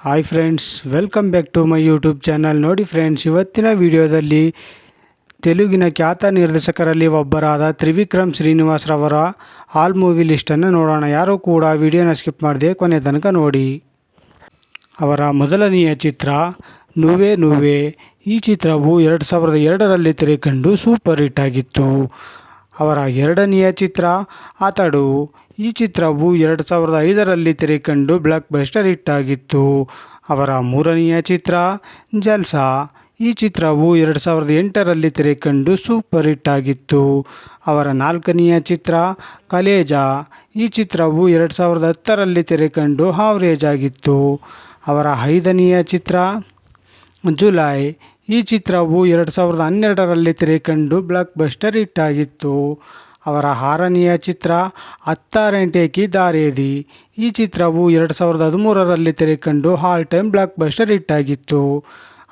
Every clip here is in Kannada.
Hi friends welcome back to my YouTube channel ನೋಡಿ ಫ್ರೆಂಡ್ಸ್ ಇವತ್ತಿನ ವಿಡಿಯೋದಲ್ಲಿ ತೆಲುಗಿನ ಖ್ಯಾತ ನಿರ್ದೇಶಕರಲ್ಲಿ ಒಬ್ಬರಾದ ತ್ರಿವಿಕ್ರಮ್ ಶ್ರೀನಿವಾಸ್ರವರ ಆಲ್ ಮೂವಿ ಲಿಸ್ಟನ್ನು ನೋಡೋಣ. ಯಾರೂ ಕೂಡ ವಿಡಿಯೋನ ಸ್ಕಿಪ್ ಮಾಡಿದೆ ಕೊನೆ ತನಕ ನೋಡಿ. ಅವರ ಮೊದಲನೆಯ ಚಿತ್ರ, ನುವೆ ನುವೆ ಈ ಚಿತ್ರವು ಎರಡು ಸಾವಿರದ ಎರಡರಲ್ಲಿ ತೆರೆಕಂಡು ಸೂಪರ್ ಹಿಟ್ ಆಗಿತ್ತು. ಅವರ ಎರಡನೆಯ ಚಿತ್ರ, ಆತಡು. ಈ ಚಿತ್ರವು ಎರಡು ಸಾವಿರದ ಐದರಲ್ಲಿ ತೆರೆಕಂಡು ಬ್ಲಾಕ್ ಬಸ್ಟರ್ ಹಿಟ್ ಆಗಿತ್ತು. ಅವರ ಮೂರನೆಯ ಚಿತ್ರ, ಜಲ್ಸಾ. ಈ ಚಿತ್ರವು ಎರಡು ಸಾವಿರದ ಎಂಟರಲ್ಲಿ ತೆರೆಕಂಡು ಸೂಪರ್ ಹಿಟ್ ಆಗಿತ್ತು. ಅವರ ನಾಲ್ಕನೆಯ ಚಿತ್ರ, ಕಲೇಜಾ. ಈ ಚಿತ್ರವು ಎರಡು ಸಾವಿರದ ಹತ್ತರಲ್ಲಿ ತೆರೆಕಂಡು ಹಾವ್ರೇಜ್ ಆಗಿತ್ತು. ಅವರ ಐದನೆಯ ಚಿತ್ರ, ಜುಲೈ. ಈ ಚಿತ್ರವು ಎರಡು ಸಾವಿರದ ಹನ್ನೆರಡರಲ್ಲಿ ತೆರೆಕಂಡು ಬ್ಲಾಕ್ ಬಸ್ಟರ್ ಹಿಟ್ ಆಗಿತ್ತು. ಅವರ ಆರನೆಯ ಚಿತ್ರ ಅತ್ತಾರೆಂಟೇಕಿ ದಾರೇದಿ ಈ ಚಿತ್ರವು ಎರಡು ಸಾವಿರದ ಹದಿಮೂರರಲ್ಲಿ ತೆರೆಕಂಡು all time blockbuster hit ಆಗಿತ್ತು.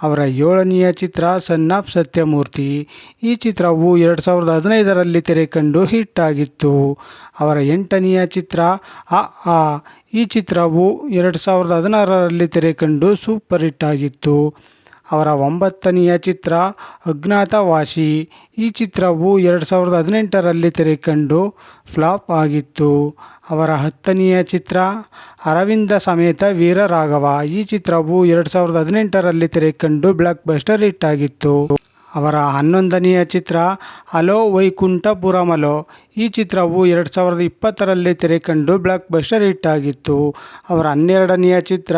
ಅವರ ಏಳನೆಯ ಚಿತ್ರ ಸನ್ ಆಫ್ ಸತ್ಯಮೂರ್ತಿ ಈ ಚಿತ್ರವು ಎರಡು ಸಾವಿರದ ಹದಿನೈದರಲ್ಲಿ ತೆರೆಕಂಡು ಹಿಟ್ ಆಗಿತ್ತು. ಅವರ ಎಂಟನೆಯ ಚಿತ್ರ ಅ ಆ. ಈ ಚಿತ್ರವು ಎರಡು ಸಾವಿರದ ಹದಿನಾರರಲ್ಲಿ ತೆರೆಕಂಡು ಸೂಪರ್ ಹಿಟ್ ಆಗಿತ್ತು. ಅವರ ಒಂಬತ್ತನೆಯ ಚಿತ್ರ ಅಜ್ಞಾತವಾಸಿ. ಈ ಚಿತ್ರವು ಎರಡು ಸಾವಿರದ ಹದಿನೆಂಟರಲ್ಲಿ ತೆರೆಕಂಡು ಫ್ಲಾಪ್ ಆಗಿತ್ತು. ಅವರ ಹತ್ತನೆಯ ಚಿತ್ರ ಅರವಿಂದ ಸಮೇತ ವೀರರಾಘವ. ಈ ಚಿತ್ರವು ಎರಡು ಸಾವಿರದ ಹದಿನೆಂಟರಲ್ಲಿ ತೆರೆಕಂಡು ಬ್ಲಾಕ್ ಬಸ್ಟರ್ ಹಿಟ್ ಆಗಿತ್ತು. ಅವರ ಹನ್ನೊಂದನೆಯ ಚಿತ್ರ ಅಲೋ ವೈಕುಂಠಪುರಮಲೋ. ಈ ಚಿತ್ರವು ಎರಡು ಸಾವಿರದ ಇಪ್ಪತ್ತರಲ್ಲಿ ತೆರೆಕಂಡು ಬ್ಲಾಕ್ ಬಸ್ಟರ್ ಹಿಟ್ ಆಗಿತ್ತು. ಅವರ ಹನ್ನೆರಡನೆಯ ಚಿತ್ರ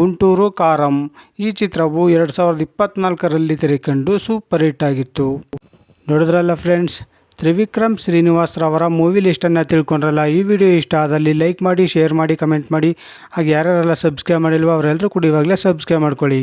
ಗುಂಟೂರು ಕಾರಂ. ಈ ಚಿತ್ರವು ಎರಡು ಸಾವಿರದ ಇಪ್ಪತ್ತ್ನಾಲ್ಕರಲ್ಲಿ ತೆರೆಕಂಡು ಸೂಪರ್ ಹಿಟ್ ಆಗಿತ್ತು. ನೋಡಿದ್ರಲ್ಲ ಫ್ರೆಂಡ್ಸ್, ತ್ರಿವಿಕ್ರಮ್ ಶ್ರೀನಿವಾಸ್ರವರ ಮೂವಿ ಲಿಸ್ಟನ್ನು ತಿಳ್ಕೊಂಡ್ರಲ್ಲ, ಈ ವಿಡಿಯೋ ಇಷ್ಟ ಆದಲ್ಲಿ ಲೈಕ್ ಮಾಡಿ, ಶೇರ್ ಮಾಡಿ, ಕಮೆಂಟ್ ಮಾಡಿ, ಹಾಗೆ ಯಾರ್ಯಾರೆಲ್ಲ ಸಬ್ಸ್ಕ್ರೈಬ್ ಮಾಡಿಲ್ವೋ ಅವರೆಲ್ಲರೂ ಕೂಡ ಇವಾಗಲೇ ಸಬ್ಸ್ಕ್ರೈಬ್ ಮಾಡ್ಕೊಳ್ಳಿ.